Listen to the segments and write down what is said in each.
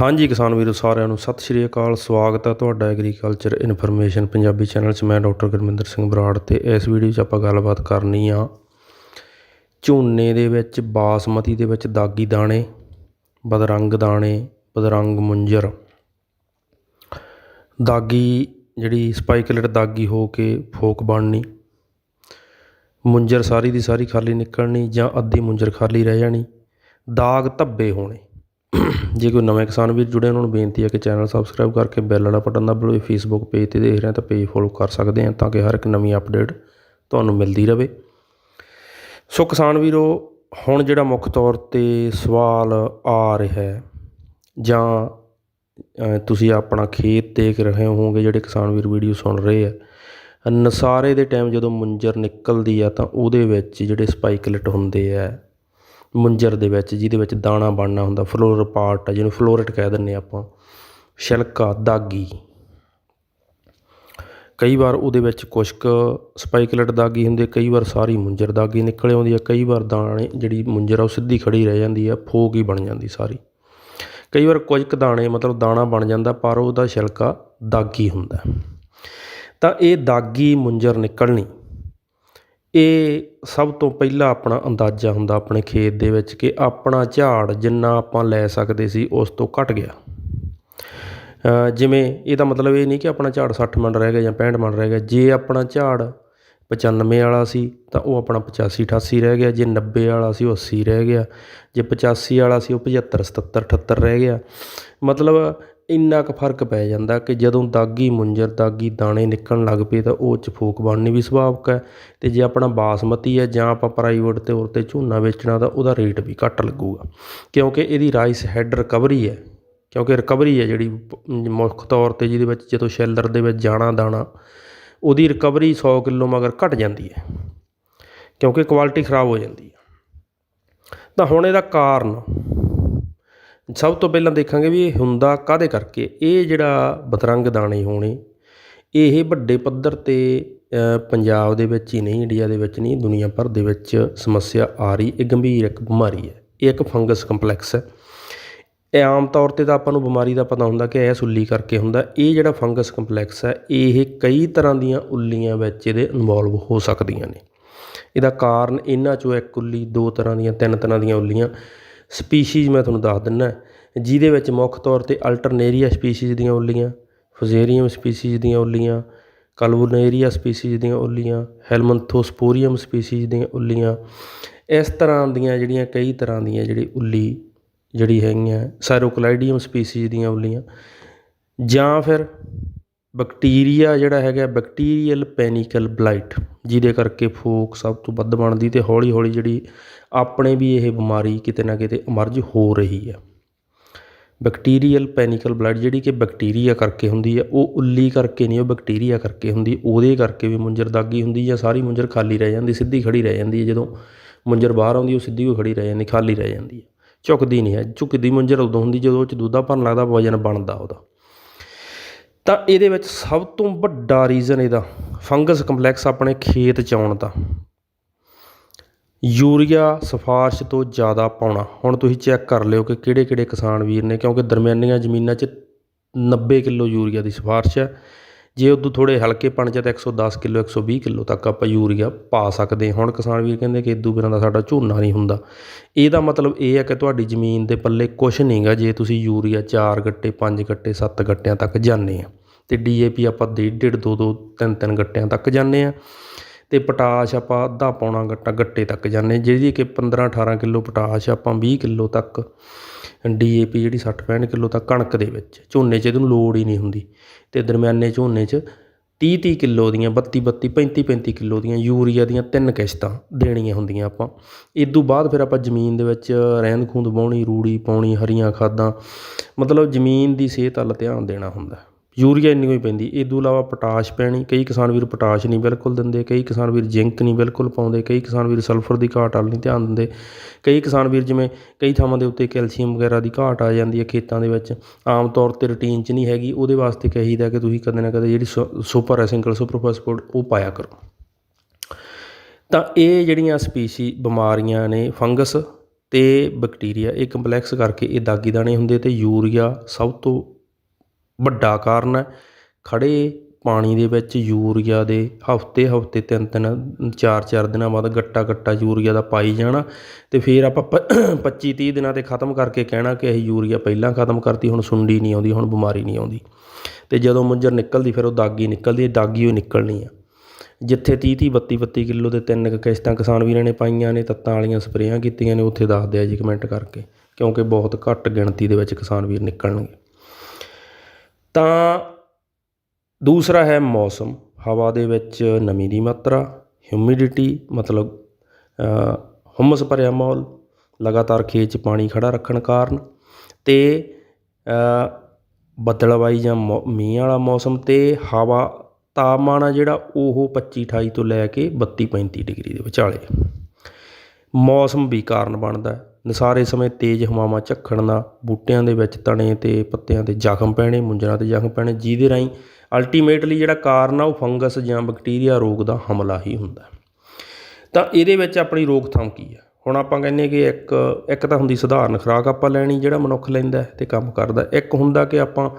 ਹਾਂਜੀ ਕਿਸਾਨ ਵੀਰੋ, ਸਾਰਿਆਂ ਨੂੰ ਸਤਿ ਸ਼੍ਰੀ ਅਕਾਲ, ਸਵਾਗਤ ਹੈ ਤੁਹਾਡਾ ਐਗਰੀਕਲਚਰ ਇਨਫੋਰਮੇਸ਼ਨ ਪੰਜਾਬੀ ਚੈਨਲ 'ਚ। ਮੈਂ ਡਾਕਟਰ ਗੁਰਮਿੰਦਰ ਸਿੰਘ ਬਰਾੜ ਤੇ ਇਸ ਵੀਡੀਓ 'ਚ ਆਪਾਂ ਗੱਲਬਾਤ ਕਰਨੀ ਆ ਝੋਨੇ ਦੇ ਵਿੱਚ, ਬਾਸਮਤੀ ਦੇ ਵਿੱਚ ਦਾਗੀ ਦਾਣੇ, ਬਦਰੰਗ ਦਾਣੇ, ਬਦਰੰਗ ਮੁੰਜਰ। ਦਾਗੀ ਜਿਹੜੀ ਸਪਾਈਕਲੇਟ ਦਾਗੀ ਹੋ ਕੇ ਫੋਕ ਬਣਨੀ, ਮੁੰਜਰ ਸਾਰੀ ਦੀ ਸਾਰੀ ਖਾਲੀ ਨਿਕਲਣੀ ਜਾਂ ਅੱਧੀ ਮੁੰਜਰ ਖਾਲੀ ਰਹਿ ਜਾਣੀ, ਦਾਗ ਧੱਬੇ ਹੋਣੇ। ਜੇ ਕੋਈ ਨਵੇਂ ਕਿਸਾਨ ਵੀਰ ਜੁੜੇ, ਉਹਨਾਂ ਨੂੰ ਬੇਨਤੀ ਹੈ ਕਿ ਚੈਨਲ ਸਬਸਕ੍ਰਾਈਬ ਕਰਕੇ ਬੈਲ ਵਾਲਾ ਬਟਨ ਦਬਾ ਲਓ। ਫੇਸਬੁੱਕ ਪੇਜ ਤੇ ਦੇਖ ਰਹੇ ਤਾਂ ਪੇਜ ਫੋਲੋ ਕਰ ਸਕਦੇ ਆ ਤਾਂ ਕਿ ਹਰ ਇੱਕ ਨਵੀਂ ਅਪਡੇਟ ਤੁਹਾਨੂੰ ਮਿਲਦੀ ਰਹੇ। ਸੋ ਕਿਸਾਨ ਵੀਰੋ, ਹੁਣ ਜਿਹੜਾ ਮੁੱਖ ਤੌਰ ਤੇ ਸਵਾਲ ਆ ਰਿਹਾ ਹੈ ਜਾਂ ਤੁਸੀਂ ਆਪਣਾ ਖੇਤ ਦੇਖ ਰਹੇ ਹੋਵੋਗੇ, ਜਿਹੜੇ ਕਿਸਾਨ ਵੀਰ ਵੀਡੀਓ ਸੁਣ ਰਹੇ ਆ, ਨਸਾਰੇ ਦੇ ਟਾਈਮ ਜਦੋਂ ਮੁੰਜਰ ਨਿਕਲਦੀ ਆ ਤਾਂ ਉਹਦੇ ਵਿੱਚ ਜਿਹੜੇ ਸਪਾਈਕਲੇਟ ਹੁੰਦੇ ਆ ਮੁੰਜਰ ਦੇ ਵਿੱਚ, ਜਿਹਦੇ ਵਿੱਚ ਦਾਣਾ ਬਣਨਾ ਹੁੰਦਾ ਫਲੋਰ ਪਾਰਟ ਆ ਜਿਹਨੂੰ ਫਲੋਰਟ ਕਹਿ ਦਿੰਦੇ ਆਪਾਂ, ਛਿਲਕਾ, ਦਾਗੀ। ਕਈ ਵਾਰ ਉਹਦੇ ਵਿੱਚ ਕੁਛ ਕੁ ਸਪਾਈਕਲਟ ਦਾਗੀ ਹੁੰਦੀ, ਕਈ ਵਾਰ ਸਾਰੀ ਮੁੰਜਰ ਦਾਗੀ ਨਿਕਲ ਆਉਂਦੀ ਹੈ ਕਈ ਵਾਰ ਦਾਣੇ, ਜਿਹੜੀ ਮੁੰਜਰ ਆ ਉਹ ਸਿੱਧੀ ਖੜੀ ਰਹਿ ਜਾਂਦੀ ਆ, ਫੋਕ ਹੀ ਬਣ ਜਾਂਦੀ ਸਾਰੀ। ਕਈ ਵਾਰ ਕੁਝ ਕੁ ਦਾਣੇ, ਮਤਲਬ ਦਾਣਾ ਬਣ ਜਾਂਦਾ, ਪਰ ਉਹਦਾ ਛਿਲਕਾ ਦਾਗੀ ਹੁੰਦਾ। ਤਾਂ ਇਹ ਦਾਗੀ ਮੁੰਜਰ ਨਿਕਲਣੀ ਇਹ ਸਭ ਤੋਂ ਪਹਿਲਾਂ ਆਪਣਾ ਅੰਦਾਜ਼ਾ ਹੁੰਦਾ ਆਪਣੇ ਖੇਤ ਦੇ ਵਿੱਚ ਕਿ ਆਪਣਾ ਝਾੜ ਜਿੰਨਾ ਆਪਾਂ ਲੈ ਸਕਦੇ ਸੀ ਉਸ ਤੋਂ ਘਟ ਗਿਆ। ਜਿਵੇਂ ਇਹਦਾ ਮਤਲਬ ਇਹ ਨਹੀਂ ਕਿ ਆਪਣਾ ਝਾੜ 60 ਮਣ ਰਹਿ ਗਿਆ ਜਾਂ 65 ਮਣ ਰਹਿ ਗਿਆ। ਜੇ ਆਪਣਾ ਝਾੜ 95 ਵਾਲਾ ਸੀ ਤਾਂ ਉਹ ਆਪਣਾ 85 88 ਰਹਿ ਗਿਆ। ਜੇ 90 ਵਾਲਾ ਸੀ ਉਹ 80 ਰਹਿ ਗਿਆ। ਜੇ 85 ਵਾਲਾ ਸੀ ਉਹ 75 77 78 ਰਹਿ ਗਿਆ। ਮਤਲਬ ਇੰਨਾ ਕੁ ਫ਼ਰਕ ਪੈ ਜਾਂਦਾ ਕਿ ਜਦੋਂ ਦਾਗੀ ਮੁੰਜਰ, ਦਾਗੀ ਦਾਣੇ ਨਿਕਲਣ ਲੱਗ ਪਏ ਤਾਂ ਉਹ ਚ ਫੂਕ ਬਣਨੀ ਵੀ ਸੁਭਾਵਿਕ ਹੈ ਅਤੇ ਜੇ ਆਪਣਾ ਬਾਸਮਤੀ ਹੈ ਜਾਂ ਆਪਾਂ ਪ੍ਰਾਈਵੇਟ ਤੌਰ ਤੇ ਝੋਨਾ ਵੇਚਣਾ ਤਾਂ ਉਹਦਾ ਰੇਟ ਵੀ ਘੱਟ ਲੱਗੂਗਾ। ਕਿਉਂਕਿ ਇਹਦੀ ਰਾਈਸ ਹੈਡ ਰਿਕਵਰੀ ਹੈ, ਕਿਉਂਕਿ ਰਿਕਵਰੀ ਹੈ ਜਿਹੜੀ ਮੁੱਖ ਤੌਰ ਤੇ ਜਿਹਦੇ ਵਿੱਚ ਜਦੋਂ ਸ਼ੈਲਰ ਦੇ ਵਿੱਚ ਜਾਣਾ, ਦਾਣਾ, ਉਹਦੀ ਰਿਕਵਰੀ 100 ਕਿਲੋ ਮਗਰ ਘਟ ਜਾਂਦੀ ਹੈ, ਕਿਉਂਕਿ ਕੁਆਲਿਟੀ ਖਰਾਬ ਹੋ ਜਾਂਦੀ ਹੈ। ਤਾਂ ਹੁਣ ਇਹਦਾ ਕਾਰਨ ਸਭ ਤੋਂ ਪਹਿਲਾਂ ਦੇਖਾਂਗੇ ਵੀ ਇਹ ਹੁੰਦਾ ਕਾਦੇ ਕਰਕੇ? ਇਹ ਜਿਹੜਾ ਬਤਰੰਗ ਦਾਣੇ ਹੋਣੇ, ਇਹ ਵੱਡੇ ਪੱਧਰ ਤੇ ਪੰਜਾਬ ਦੇ ਵਿੱਚ ਹੀ ਨਹੀਂ, ਇੰਡੀਆ ਦੇ ਵਿੱਚ ਨਹੀਂ, ਦੁਨੀਆ ਭਰ ਦੇ ਵਿੱਚ ਸਮੱਸਿਆ ਆ ਰਹੀ, ਇਹ ਗੰਭੀਰ ਇੱਕ ਬਿਮਾਰੀ ਹੈ, ਇਹ ਇੱਕ ਫੰਗਸ ਕੰਪਲੈਕਸ ਹੈ। ਇਹ ਆਮ ਤੌਰ ਤੇ ਤਾਂ ਆਪਾਂ ਨੂੰ ਬਿਮਾਰੀ ਦਾ ਪਤਾ ਹੁੰਦਾ ਕਿ ਇਹ ਸੁੱਲੀ ਕਰਕੇ ਹੁੰਦਾ, ਇਹ ਜਿਹੜਾ ਫੰਗਸ ਕੰਪਲੈਕਸ ਹੈ, ਇਹ ਕਈ ਤਰ੍ਹਾਂ ਦੀਆਂ ਉੱਲੀਆਂ ਵਿੱਚ ਇਹਦੇ ਇਨਵੋਲਵ ਹੋ ਸਕਦੀਆਂ ਨੇ। ਇਹਦਾ ਕਾਰਨ ਇਹਨਾਂ ਚੋਂ ਇੱਕ ਉੱਲੀ, ਦੋ ਤਰ੍ਹਾਂ ਦੀਆਂ, ਤਿੰਨ ਤਰ੍ਹਾਂ ਦੀਆਂ ਉੱਲੀਆਂ ਸਪੀਸ਼ੀਜ਼ ਮੈਂ ਤੁਹਾਨੂੰ ਦੱਸ ਦਿੰਦਾ ਜਿਹਦੇ ਵਿੱਚ ਮੁੱਖ ਤੌਰ ਤੇ ਅਲਟਰਨੇਰੀਆ ਸਪੀਸ਼ੀਜ਼ ਦੀਆਂ ਉੱਲੀਆਂ, ਫੁਜ਼ੇਰੀਅਮ ਸਪੀਸ਼ੀਜ਼ ਦੀਆਂ ਉੱਲੀਆਂ ਕਲਵੋਨੇਰੀਆ ਸਪੀਸ਼ੀਜ਼ ਦੀਆਂ ਉੱਲੀਆਂ ਹੈਲਮੰਥੋਸਪੋਰੀਅਮ ਸਪੀਸ਼ੀਜ਼ ਦੀਆਂ ਉੱਲੀਆਂ, ਇਸ ਤਰ੍ਹਾਂ ਦੀਆਂ ਜਿਹੜੀਆਂ ਕਈ ਤਰ੍ਹਾਂ ਦੀਆਂ ਜਿਹੜੀ ਉੱਲੀ ਜਿਹੜੀ ਹੈਗੀਆਂ, ਸਾਇਰੋਕਲਾਈਡੀਅਮ ਸਪੀਸ਼ੀਜ਼ ਦੀਆਂ ਉੱਲੀਆਂ, ਜਾਂ ਫਿਰ ਬੈਕਟੀਰੀਆ ਜਿਹੜਾ ਹੈਗਾ, ਬੈਕਟੀਰੀਅਲ ਪੈਨੀਕਲ ਬਲਾਈਟ। ਜਿਹਦੇ ਕਰਕੇ ਫੋਕ ਸਭ ਤੋਂ ਵੱਧ ਬਣਦੀ ਅਤੇ ਹੌਲੀ ਹੌਲੀ ਜਿਹੜੀ ਆਪਣੇ ਵੀ ਇਹ ਬਿਮਾਰੀ ਕਿਤੇ ਨਾ ਕਿਤੇ ਇਮਰਜ ਹੋ ਰਹੀ ਹੈ। ਬੈਕਟੀਰੀਅਲ ਪੈਨੀਕਲ ਬਲੱਡ ਜਿਹੜੀ ਕਿ ਬੈਕਟੀਰੀਆ ਕਰਕੇ ਹੁੰਦੀ ਹੈ, ਉਹ ਉੱਲੀ ਕਰਕੇ ਨਹੀਂ, ਉਹ ਬੈਕਟੀਰੀਆ ਕਰਕੇ ਹੁੰਦੀ ਉਹਦੇ ਕਰਕੇ ਵੀ ਮੁੰਜਰ ਦਾਗੀ ਹੁੰਦੀ ਜਾਂ ਸਾਰੀ ਮੁੰਜਰ ਖਾਲੀ ਰਹਿ ਜਾਂਦੀ, ਸਿੱਧੀ ਖੜੀ ਰਹਿ ਜਾਂਦੀ ਹੈ, ਜਦੋਂ ਮੁੰਜਰ ਬਾਹਰ ਆਉਂਦੀ, ਉਹ ਸਿੱਧੀ ਹੋ ਖੜੀ ਰਹਿ ਜਾਂਦੀ, ਖਾਲੀ ਰਹਿ ਜਾਂਦੀ ਹੈ। ਝੁਕਦੀ ਨਹੀਂ ਹੈ, ਝੁਕਦੀ ਮੁੰਜਰ ਉਦੋਂ ਹੁੰਦੀ ਜਦੋਂ ਉਹ ਚ ਦੁੱਧਾ ਭਰਨ ਲੱਗਦਾ, ਵਜਨ ਬਣਦਾ ਉਹਦਾ। ਤਾਂ ਇਹਦੇ ਵਿੱਚ ਸਭ ਤੋਂ ਵੱਡਾ ਰੀਜ਼ਨ ਇਹਦਾ ਫੰਗਸ ਕੰਪਲੈਕਸ ਆਪਣੇ ਖੇਤ ਚ ਆਉਣ ਦਾ। ਯੂਰੀਆ ਸਿਫਾਰਿਸ਼ ਤੋਂ ਜ਼ਿਆਦਾ ਪਾਉਣਾ। ਹੁਣ ਤੁਸੀਂ ਚੈੱਕ ਕਰ ਲਿਓ ਕਿ ਕਿਹੜੇ ਕਿਹੜੇ ਕਿਸਾਨ ਵੀਰ ਨੇ, ਕਿਉਂਕਿ ਦਰਮਿਆਨੀਆਂ ਜ਼ਮੀਨਾਂ 'ਚ 90 ਕਿਲੋ ਯੂਰੀਆ ਦੀ ਸਿਫਾਰਿਸ਼ ਹੈ। ਜੇ ਉਦੋਂ ਥੋੜੇ ਹਲਕੇ ਪਣ ਜਾ ਤਾਂ 110 ਕਿਲੋ 120 ਕਿਲੋ ਤੱਕ ਆਪਾਂ ਯੂਰੀਆ ਪਾ ਸਕਦੇ ਹੁਣ ਕਿਸਾਨ ਵੀਰ ਕਹਿੰਦੇ ਕਿ ਇਦੋਂ ਬਿਨਾਂ ਦਾ ਸਾਡਾ ਝੋਨਾ ਨਹੀਂ ਹੁੰਦਾ। ਇਹਦਾ ਮਤਲਬ ਇਹ ਹੈ ਕਿ ਤੁਹਾਡੀ ਜ਼ਮੀਨ ਦੇ ਪੱਲੇ ਕੁਝ ਨਹੀਂਗਾ ਜੇ ਤੁਸੀਂ ਯੂਰੀਆ 4 ਗੱਟੇ 5 ਗੱਟੇ 7 ਗੱਟਿਆਂ ਤੱਕ ਜਾਂਦੇ ਆ। ਤੇ ਡੀਏਪੀ ਆਪਾਂ ਡੇਢ ਡੇਢ, ਦੋ ਦੋ, ਤਿੰਨ ਤਿੰਨ ਗੱਟਿਆਂ ਤੱਕ ਜਾਂਦੇ ਹਾਂ। ਅਤੇ ਪੋਟਾਸ਼ ਆਪਾਂ ਅੱਧਾ ਪੌਣਾ ਗੱਟਾ ਗੱਟੇ ਤੱਕ ਜਾਂਦੇ ਜਿਹਦੀ ਕਿ 15 18 ਕਿਲੋ ਪੋਟਾਸ਼ ਆਪਾਂ ਵੀਹ ਕਿਲੋ ਤੱਕ ਡੀਏਪੀ ਜਿਹੜੀ 60 65 ਕਿਲੋ ਤੱਕ ਕਣਕ ਦੇ ਵਿੱਚ, ਝੋਨੇ 'ਚ ਇਹਨੂੰ ਲੋੜ ਹੀ ਨਹੀਂ ਹੁੰਦੀ। ਅਤੇ ਦਰਮਿਆਨੇ ਝੋਨੇ 'ਚ ਤੀਹ ਤੀਹ ਕਿਲੋ ਦੀਆਂ 32 32 35 35 ਕਿਲੋ ਦੀਆਂ ਯੂਰੀਆ ਦੀਆਂ ਤਿੰਨ ਕਿਸ਼ਤਾਂ ਦੇਣੀਆਂ ਹੁੰਦੀਆਂ ਆਪਾਂ। ਇਦੋਂ ਬਾਅਦ ਫਿਰ ਆਪਾਂ ਜ਼ਮੀਨ ਦੇ ਵਿੱਚ ਰਹਿੰਦ ਖੂੰਦ ਵਾਹੁਣੀ ਰੂੜੀ ਪਾਉਣੀ, ਹਰੀਆਂ ਖਾਦਾਂ, ਮਤਲਬ ਜ਼ਮੀਨ ਦੀ ਸਿਹਤ ਵੱਲ ਧਿਆਨ ਦੇਣਾ ਹੁੰਦਾ। ਯੂਰੀਆ ਇੰਨੀ ਹੋਈ ਪੈਂਦੀ। ਇਹ ਤੋਂ ਇਲਾਵਾ ਪੋਟਾਸ਼ ਪੈਣੀ। ਕਈ ਕਿਸਾਨ ਵੀਰ ਪੋਟਾਸ਼ ਨਹੀਂ ਬਿਲਕੁਲ ਦਿੰਦੇ। ਕਈ ਕਿਸਾਨ ਵੀਰ ਜ਼ਿੰਕ ਨਹੀਂ ਬਿਲਕੁਲ ਪਾਉਂਦੇ। ਕਈ ਕਿਸਾਨ ਵੀਰ ਸਲਫਰ ਦੀ ਘਾਟ ਵੱਲ ਨਹੀਂ ਧਿਆਨ ਦਿੰਦੇ। ਕਈ ਕਿਸਾਨ ਵੀਰ ਜਿਵੇਂ ਕਈ ਥਾਵਾਂ ਦੇ ਉੱਤੇ ਕੈਲਸ਼ੀਅਮ ਵਗੈਰਾ ਦੀ ਘਾਟ ਆ ਜਾਂਦੀ ਹੈ ਖੇਤਾਂ ਦੇ ਵਿੱਚ। ਆਮ ਤੌਰ ਤੇ ਰੂਟੀਨ 'ਚ ਨਹੀਂ ਹੈਗੀ। ਉਹਦੇ ਵਾਸਤੇ ਕਹੀਦਾ ਕਿ ਤੁਸੀਂ ਕਦੇ ਨਾ ਕਦੇ ਜਿਹੜੀ ਸੁ- ਸੁਪਰ ਹੈ ਸਿੰਗਲ ਸੁਪਰ ਫਾਸਫੋਰਟ ਉਹ ਪਾਇਆ ਕਰੋ। ਤਾਂ ਇਹ ਜਿਹੜੀਆਂ ਸਪੀਸ਼ੀ ਬਿਮਾਰੀਆਂ ਨੇ ਫੰਗਸ ਅਤੇ ਬੈਕਟੀਰੀਆ, ਇਹ ਕੰਪਲੈਕਸ ਕਰਕੇ ਇਹ ਦਾਗੀ ਦਾਣੇ ਹੁੰਦੇ ਅਤੇ ਯੂਰੀਆ ਸਭ ਤੋਂ ਵੱਡਾ ਕਾਰਨ ਹੈ। ਖੜ੍ਹੇ ਪਾਣੀ ਦੇ ਵਿੱਚ ਯੂਰੀਆ ਦੇ ਹਫ਼ਤੇ ਹਫ਼ਤੇ ਤਿੰਨ ਤਿੰਨ, ਚਾਰ ਚਾਰ ਦਿਨਾਂ ਬਾਅਦ ਗੱਟਾ ਗੱਟਾ ਯੂਰੀਆ ਦਾ ਪਾਈ ਜਾਣਾ ਅਤੇ ਫਿਰ ਆਪਾਂ ਪ, ਪੱਚੀ ਤੀਹ ਦਿਨਾਂ 'ਤੇ ਖ਼ਤਮ ਕਰਕੇ ਕਹਿਣਾ ਕਿ ਅਸੀਂ ਯੂਰੀਆ ਪਹਿਲਾਂ ਖ਼ਤਮ ਕਰਤੀ, ਹੁਣ ਸੁੰਡੀ ਨਹੀਂ ਆਉਂਦੀ, ਹੁਣ ਬਿਮਾਰੀ ਨਹੀਂ ਆਉਂਦੀ। ਅਤੇ ਜਦੋਂ ਮੁੰਜਰ ਨਿਕਲਦੀ, ਫਿਰ ਉਹ ਦਾਗੀ ਨਿਕਲਦੀ ਹੈ ਦਾਗੀ ਉਹ ਨਿਕਲਣੀ ਆ। ਜਿੱਥੇ 30 30 32 32 ਕਿਲੋ ਦੇ ਤਿੰਨ ਕੁ ਕਿਸ਼ਤਾਂ ਕਿਸਾਨ ਵੀਰਾਂ ਨੇ ਪਾਈਆਂ ਨੇ, ਤੱਤਾਂ ਵਾਲੀਆਂ ਸਪਰੇਆਂ ਕੀਤੀਆਂ ਨੇ, ਉੱਥੇ ਦੱਸਦੇ ਆ ਜੀ ਕਮੈਂਟ ਕਰਕੇ, ਕਿਉਂਕਿ ਬਹੁਤ ਘੱਟ ਗਿਣਤੀ ਦੇ ਵਿੱਚ ਕਿਸਾਨ ਵੀਰ ਨਿਕਲਣਗੇ। ਤਾਂ ਦੂਸਰਾ ਹੈ ਮੌਸਮ। ਹਵਾ ਦੇ ਵਿੱਚ ਨਮੀ ਦੀ ਮਾਤਰਾ ਹਿਊਮਿਡਿਟੀ ਮਤਲਬ ਅ, ਹੁਮਸ ਭਰਿਆ ਮਾਹੌਲ ਲਗਾਤਾਰ ਖੇਤ 'ਚ ਪਾਣੀ ਖੜਾ ਰੱਖਣ ਕਾਰਨ ਅਤੇ ਅ, ਬੱਦਲਵਾਈ ਜਾਂ ਮੌ- ਮੀਂਹ ਵਾਲਾ ਮੌਸਮ ਅਤੇ ਹਵਾ ਤਾਪਮਾਨ ਆ ਜਿਹੜਾ ਉਹ 25 28 ਤੋਂ ਲੈ ਕੇ 32 35 ਡਿਗਰੀ ਦੇ ਵਿਚਾਲੇ। ਮੌਸਮ ਵੀ ਕਾਰਨ ਬਣਦਾ ਨਸਾਰੇ ਸਮੇਂ ਤੇਜ਼ ਹਵਾਵਾਂ ਝੱਖਣ ਨਾਲ ਬੂਟਿਆਂ ਦੇ ਵਿੱਚ ਤਣੇ ਅਤੇ ਪੱਤਿਆਂ 'ਤੇ ਜ਼ਖਮ ਪੈਣੇ, ਮੁੰਜਰਾਂ 'ਤੇ ਜ਼ਖਮ ਪੈਣੇ ਜਿਹਦੇ ਰਾਹੀਂ ਅਲਟੀਮੇਟਲੀ ਜਿਹੜਾ ਕਾਰਨ ਆ ਉਹ ਫੰਗਸ ਜਾਂ ਬੈਕਟੀਰੀਆ ਰੋਗ ਦਾ ਹਮਲਾ ਹੀ ਹੁੰਦਾ ਤਾਂ ਇਹਦੇ ਵਿੱਚ ਆਪਣੀ ਰੋਕਥਾਮ ਕੀ ਹੈ ਹੁਣ ਆਪਾਂ ਕਹਿੰਦੇ ਕਿ ਇੱਕ ਇੱਕ ਤਾਂ ਹੁੰਦੀ ਸਧਾਰਨ ਖੁਰਾਕ ਆਪਾਂ ਲੈਣੀ ਜਿਹੜਾ ਮਨੁੱਖ ਲੈਂਦਾ ਹੈ ਤੇ ਕੰਮ ਕਰਦਾ ਇੱਕ ਹੁੰਦਾ ਕਿ ਆਪਾਂ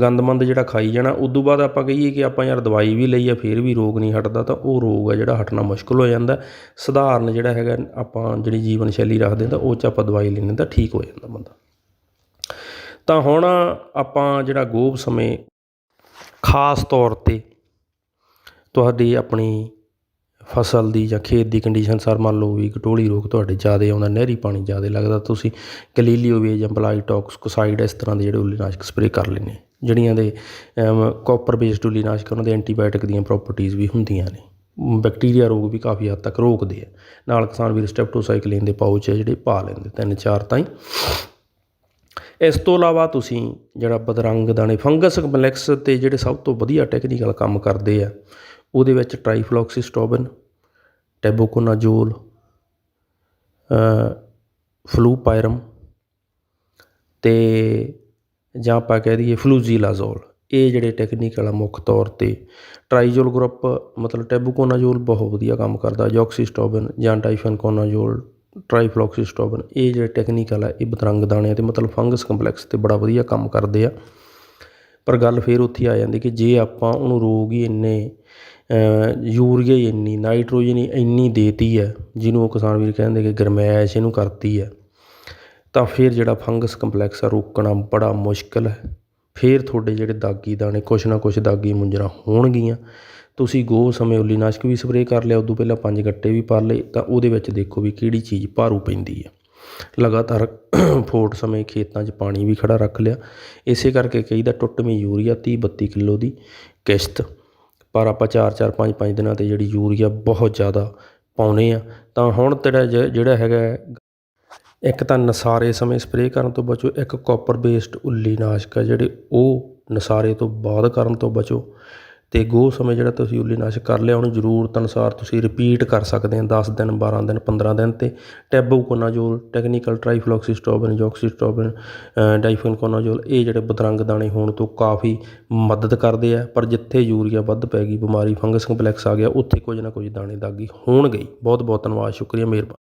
ਗੰਦਮੰਦ ਜਿਹੜਾ ਖਾਈ ਜਾਣਾ, ਉਦੋਂ ਬਾਅਦ ਆਪਾਂ ਕਹੀਏ ਕਿ ਆਪਾਂ ਯਾਰ ਦਵਾਈ ਵੀ ਲਈ ਆ, ਫਿਰ ਵੀ ਰੋਗ ਨਹੀਂ ਹਟਦਾ, ਤਾਂ ਉਹ ਰੋਗ ਆ ਜਿਹੜਾ ਹਟਣਾ ਮੁਸ਼ਕਲ ਹੋ ਜਾਂਦਾ। ਸਧਾਰਨ ਜਿਹੜਾ ਹੈਗਾ ਆਪਾਂ ਜਿਹੜੀ ਜੀਵਨ ਸ਼ੈਲੀ ਰੱਖਦੇ ਤਾਂ ਉਹ 'ਚ ਆਪਾਂ ਦਵਾਈ ਲੈਂਦੇ ਤਾਂ ਠੀਕ ਹੋ ਜਾਂਦਾ ਬੰਦਾ। ਤਾਂ ਹੁਣ ਆਪਾਂ ਜਿਹੜਾ ਗੋਭ ਸਮੇਂ, ਖਾਸ ਤੌਰ 'ਤੇ ਤੁਹਾਡੀ ਆਪਣੀ ਫਸਲ ਦੀ ਜਾਂ ਖੇਤ ਦੀ ਕੰਡੀਸ਼ਨ ਸਰ ਮੰਨ ਲਓ ਵੀ ਕਟੋਲੀ ਰੋਗ ਤੁਹਾਡੇ ਜ਼ਿਆਦਾ ਆਉਂਦਾ, ਨਹਿਰੀ ਪਾਣੀ ਜ਼ਿਆਦਾ ਲੱਗਦਾ, ਤੁਸੀਂ ਗਲੀਲੀਓ ਵੇ ਜਾਂ ਬਲਾਈਟੌਕਸਕੋਸਾਈਡ ਇਸ ਤਰ੍ਹਾਂ ਦੇ ਜਿਹੜੇ ਉੱਲੀਨਾਸ਼ਕ ਸਪਰੇਅ ਕਰ ਲੈਂਦੇ ਜਿਹੜੀਆਂ ਦੇ ਕੋਪਰ ਬੇਸਡ ਉੱਲੀਨਾਸ਼ਕ ਉਹਨਾਂ ਦੇ ਐਂਟੀਬਾਇਓਟਿਕ ਦੀਆਂ ਪ੍ਰੋਪਰਟੀਜ਼ ਵੀ ਹੁੰਦੀਆਂ ਨੇ। ਬੈਕਟੀਰੀਆ ਰੋਗ ਵੀ ਕਾਫੀ ਹੱਦ ਤੱਕ ਰੋਕਦੇ ਆ। ਨਾਲ ਕਿਸਾਨ ਵੀਰ ਸਟੈਪਟੋਸਾਈਕਲਿਨ ਦੇ ਪਾਊਚ ਆ ਜਿਹੜੇ ਪਾ ਲੈਂਦੇ, ਤਿੰਨ ਚਾਰ ਤਾਂ ਹੀ ਇਸ ਤੋਂ ਇਲਾਵਾ ਤੁਸੀਂ ਜਿਹੜਾ ਬਦਰੰਗ ਦਾਣੇ, ਫੰਗਸ ਕੰਪਲੈਕਸ ਤੇ ਜਿਹੜੇ ਸਭ ਤੋਂ ਵਧੀਆ ਟੈਕਨੀਕਲ ਕੰਮ ਕਰਦੇ ਆ, ਉਹਦੇ ਵਿੱਚ ਟ੍ਰਾਈਫਲੋਕਸਿਸਟੋਬਨ ਟੈਬੋਕੋਨਾਜੋਲ ਫਲੂਪਾਇਰਮ ਤੇ ਜਾਂ ਆਪਾਂ ਕਹਿ ਦਈਏ ਫਲੂਜ਼ੀਲਾਜ਼ੋਲ, ਇਹ ਜਿਹੜੇ ਟੈਕਨੀਕਲ ਆ ਮੁੱਖ ਤੌਰ ਤੇ ਟ੍ਰਾਈਜੋਲ ਗਰੁੱਪ ਮਤਲਬ ਟੈਬੂਕੋਨਾਜੋਲ ਬਹੁਤ ਵਧੀਆ ਕੰਮ ਕਰਦਾ ਜੋਕਸਿਸਟੋਬਨ ਜਾਂ ਟਾਈਫਨਕੋਨਾਜੋਲ ਟ੍ਰਾਈਫਲੋਕਸਿਸਟੋਬਨ, ਇਹ ਜਿਹੜੇ ਟੈਕਨੀਕਲ ਆ ਇਹ ਬਤਰੰਗ ਦਾਣਿਆਂ ਤੇ ਮਤਲਬ ਫੰਗਸ ਕੰਪਲੈਕਸ ਤੇ ਬੜਾ ਵਧੀਆ ਕੰਮ ਕਰਦੇ ਆ। ਪਰ ਗੱਲ ਫੇਰ ਉੱਥੇ ਆ ਜਾਂਦੀ ਕਿ ਜੇ ਆਪਾਂ ਉਹਨੂੰ ਰੋਗ ਹੀ ਇੰਨੇ ਯੂਰੀਆ ਹੀ ਇੰਨੀ, ਨਾਈਟ੍ਰੋਜਨ ਹੀ ਇੰਨੀ ਦੇਤੀ ਹੈ, ਜਿਹਨੂੰ ਉਹ ਕਿਸਾਨ ਵੀਰ ਕਹਿੰਦੇ ਕਿ ਗਰਮੈਸ਼ ਇਹਨੂੰ ਕਰਤੀ ਹੈ ਤਾਂ ਫਿਰ ਜਿਹੜਾ ਫੰਗਸ ਕੰਪਲੈਕਸ ਆ, ਰੋਕਣਾ ਬੜਾ ਮੁਸ਼ਕਿਲ ਹੈ। ਫਿਰ ਤੁਹਾਡੇ ਜਿਹੜੇ ਦਾਗੀ ਦਾਣੇ, ਕੁਛ ਨਾ ਕੁਛ ਦਾਗੀ ਮੁੰਜਰਾ ਹੋਣਗੀਆਂ। ਤੁਸੀਂ ਗੋ ਸਮੇਂ ਉੱਲੀਨਾਸ਼ਕ ਵੀ ਸਪਰੇਅ ਕਰ ਲਿਆ, ਉਦੋਂ ਪਹਿਲਾਂ ਪੰਜ ਗੱਟੇ ਵੀ ਪਾ ਲਏ, ਤਾਂ ਉਹਦੇ ਵਿੱਚ ਦੇਖੋ ਵੀ ਕਿਹੜੀ ਚੀਜ਼ ਭਾਰੂ ਪੈਂਦੀ ਹੈ ਲਗਾਤਾਰ ਫੋਟ ਸਮੇਂ ਖੇਤਾਂ 'ਚ ਪਾਣੀ ਵੀ ਖੜਾ ਰੱਖ ਲਿਆ। ਇਸੇ ਕਰਕੇ ਕਹੀਦਾ ਟੁੱਟਵੀਂ ਯੂਰੀਆ 30 32 ਕਿਲੋ ਦੀ ਕਿਸ਼ਤ। ਪਰ ਆਪਾਂ 4 4 5 5 ਦਿਨਾਂ ਤੇ ਜਿਹੜੀ ਯੂਰੀਆ ਬਹੁਤ ਜ਼ਿਆਦਾ ਪਾਉਨੇ ਆ। ਤਾਂ ਹੁਣ ਤੇਰਾ ਜਿਹੜਾ ਹੈਗਾ ਇੱਕ ਤਾਂ ਨਸਾਰੇ ਸਮੇਂ ਸਪਰੇਅ ਕਰਨ ਤੋਂ ਬਚੋ, ਇੱਕ ਕਾਪਰ ਬੇਸਡ ਉੱਲੀ ਨਾਸ਼ਕ ਆ ਜਿਹੜੇ ਉਹ ਨਸਾਰੇ ਤੋਂ ਬਾਅਦ ਕਰਨ ਤੋਂ ਬਚੋ ਅਤੇ ਗੋ ਸਮੇਂ ਜਿਹੜਾ ਤੁਸੀਂ ਉੱਲੀ ਨਾਸ਼ਕ ਕਰ ਲਿਆ, ਉਹਨੂੰ ਜ਼ਰੂਰਤ ਅਨੁਸਾਰ ਤੁਸੀਂ ਰਿਪੀਟ ਕਰ ਸਕਦੇ ਹਾਂ ਦਸ ਦਿਨ 12 ਦਿਨ 15 ਦਿਨ ਤੇ। ਟੈਬੂਕੋਨਾਜੋਲ ਟੈਕਨੀਕਲ ਟ੍ਰਾਈਫਲੋਕਸਿਸਟੋਬਨ ਜੋਕਸਿਸਟੋਬਨ ਡਾਈਫਨਕੋਨਾਜੋਲ ਇਹ ਜਿਹੜੇ ਬਦਰੰਗ ਦਾਣੇ ਹੋਣ ਤੋਂ ਕਾਫੀ ਮਦਦ ਕਰਦੇ ਆ, ਪਰ ਜਿੱਥੇ ਯੂਰੀਆ ਵੱਧ ਪੈ ਗਈ, ਬਿਮਾਰੀ, ਫੰਗਸ ਕੰਪਲੈਕਸ ਆ ਗਿਆ, ਉੱਥੇ ਕੁਝ ਨਾ ਕੁਝ ਦਾਣੇ ਦਾਗੀ ਹੋਣਗੇ ਬਹੁਤ ਬਹੁਤ ਧੰਨਵਾਦ, ਸ਼ੁਕਰੀਆ, ਮਿਹਰਬਾਨੀ।